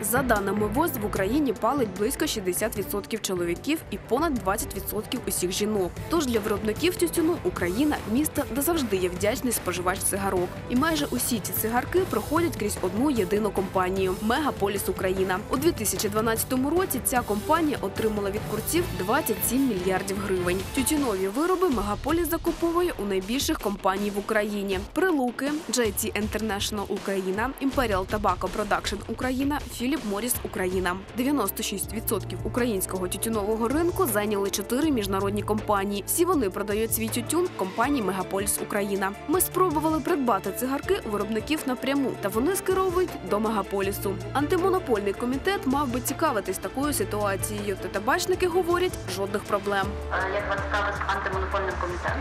За даними ВОЗ, в Україні палить близько 60% чоловіків і понад 20% усіх жінок. Тож для виробників тютюну Україна місто, де завжди є вдячний споживач цигарок. І майже усі ці цигарки проходять крізь одну єдину компанію Мегаполіс Україна. У 2012 році ця компанія отримала від курців 27 мільярдів гривень. Тютюнові вироби Мегаполіс закуповує у найбільших компаній в Україні: Прилуки, JT International Україна, Imperial Tobacco Production Україна, Philip Morris Україна. 96% українського тютюнового ринку зайняли чотири міжнародні компанії. Всі вони продають свій тютюн компанії Мегаполіс Україна. Ми спробували придбати цигарки у виробників напряму, та вони скеровують до мегаполісу. Антимонопольний комітет мав би цікавитись такою ситуацією. Та табачники говорять жодних проблем. Е, Як вас справи з антимонопольним комітетом?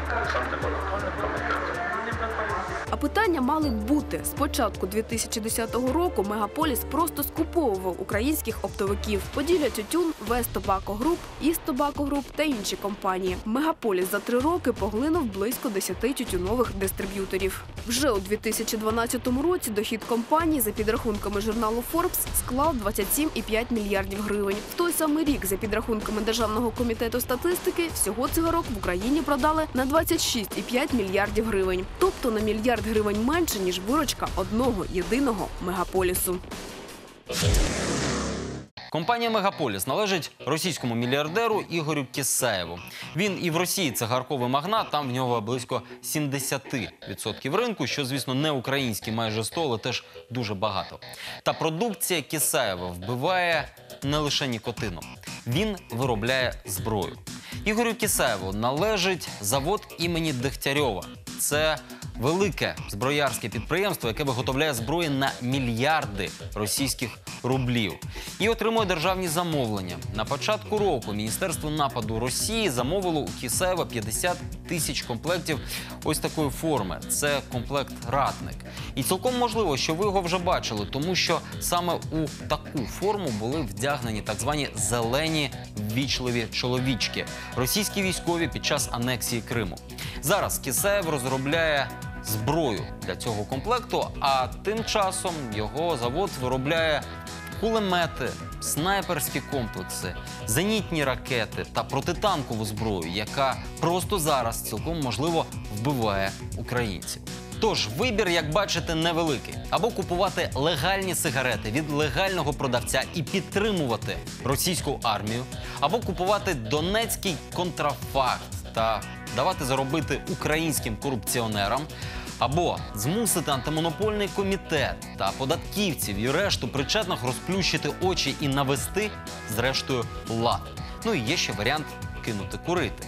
А питання мали б бути з початку 2010 року. Мегаполіс просто скуповував українських оптовиків. Поділля тютюн, Вест Тобако Груп, Іст Тобако Груп та інші компанії. Мегаполіс за три роки поглинув близько 10 тютюнових дистриб'юторів. Вже у 2012 році дохід компанії за підрахунками журналу Forbes склав 27,5 мільярдів гривень. В той самий рік, за підрахунками Державного комітету статистики, всього цигарок в Україні продали на 26,5 мільярдів гривень, тобто на мільярд гривень менше ніж виручка одного єдиного мегаполісу. Компанія Мегаполіс належить російському мільярдеру Ігорю Кісаєву. Він і в Росії цигарковий магнат, там в нього близько 70% ринку, що, звісно, не український, майже 100, але теж дуже багато. Та продукція Кісаєва вбиває не лише нікотином. Він виробляє зброю. Ігорю Кісаєву належить завод імені Дегтярьова. Це велике зброярське підприємство, яке виготовляє зброї на мільярди російських рублів і отримує державні замовлення. На початку року Міністерство нападу Росії замовило у Кісаєва 50 тисяч комплектів ось такої форми. Це комплект ратник. І цілком можливо, що ви його вже бачили, тому що саме у таку форму були вдягнені так звані зелені ввічливі чоловічки, російські військові під час анексії Криму. Зараз Кісаєв розробляє зброю для цього комплекту, а тим часом його завод виробляє кулемети, снайперські комплекси, зенітні ракети та протитанкову зброю, яка просто зараз цілком можливо вбиває українців. Тож вибір, як бачите, невеликий. Або купувати легальні сигарети від легального продавця і підтримувати російську армію, або купувати донецький контрафакт та давати заробити українським корупціонерам, або змусити антимонопольний комітет та податківців і решту причетних розплющити очі і навести, зрештою, лад. Ну і є ще варіант кинути курити.